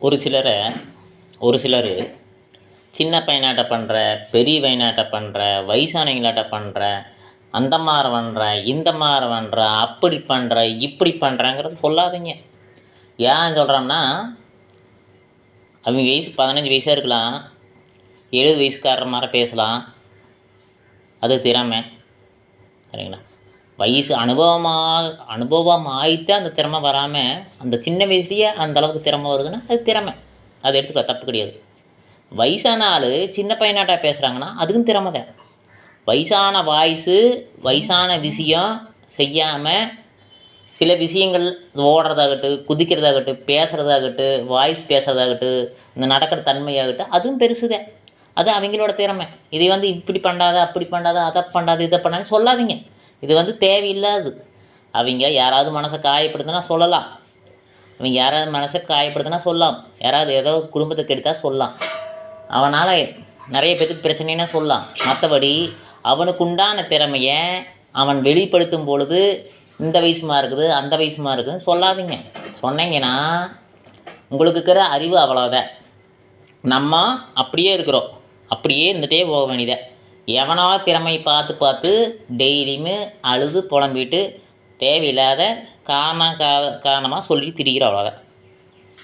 ஒரு சிலரை ஒரு சிலர் சின்ன பையனாட்ட பண்ணுற பெரிய பையனாட்ட பண்ணுற வயசானவங்களாட்ட பண்ணுற அந்த மாதிரி பண்ணுற இந்த மாதிரி பண்ணுற அப்படி பண்ணுற இப்படி பண்ணுறங்கிறது சொல்லாதீங்க. ஏன் சொல்கிறோம்னா அவங்க வயசு பதினஞ்சு வயசாக இருக்கலாம் எழுபது வயசுக்காரர் மாதிரி பேசலாம். அது திறமை. சரிங்களா? வயசு அனுபவமாக அனுபவம் ஆயிட்டு அந்த திறமை வராமல் அந்த சின்ன வயசுலேயே அந்த அளவுக்கு திறமை வருதுன்னா அது திறமை. அதை எடுத்துக்க தப்பு கிடையாது. வயசான ஆள் சின்ன பையனாட்டா பேசுகிறாங்கன்னா அதுக்கும் திறமை தான். வயசான வாய்ஸு வயசான விஷயம் செய்யாமல் சில விஷயங்கள் ஓடுறதாகட்டும் குதிக்கிறதாகட்டும் பேசுகிறதாகட்டும் வாய்ஸ் பேசுகிறதாகட்டும் இந்த நடக்கிற தன்மையாகட்டும் அதுவும் பெருசுதான் அது அவங்களோட திறமை. இதை வந்து இப்படி பண்ணாத அப்படி பண்ணாத அதை பண்ணாத இதை பண்ணாத சொல்லாதீங்க. இது வந்து தேவையில்லாது. அவங்க யாராவது மனசை காயப்படுத்தினா சொல்லலாம். அவங்க யாராவது மனசை காயப்படுத்தினா சொல்லலாம். யாராவது ஏதோ குடும்பத்தை கெடுத்தால் சொல்லலாம். அவனால் நிறைய பேத்துக்கு பிரச்சனைனா சொல்லலாம். மற்றபடி அவனுக்கு உண்டான திறமையை அவன் வெளிப்படுத்தும் பொழுது இந்த வயசுமா இருக்குது அந்த வயசுமா இருக்குதுன்னு சொல்லாதீங்க. சொன்னீங்கன்னா உங்களுக்கு இருக்கிற அறிவு அவ்வளோதான் நம்ம அப்படியே இருக்கிறோம். அப்படியே இருந்துகிட்டே போக வேண்டியதை எவனோ திறமை பார்த்து பார்த்து டெய்லியுமே அழுது புலம்பிட்டு தேவையில்லாத காரணம் கா காரணமாக சொல்லி திரிகிற அவ்வளோதான்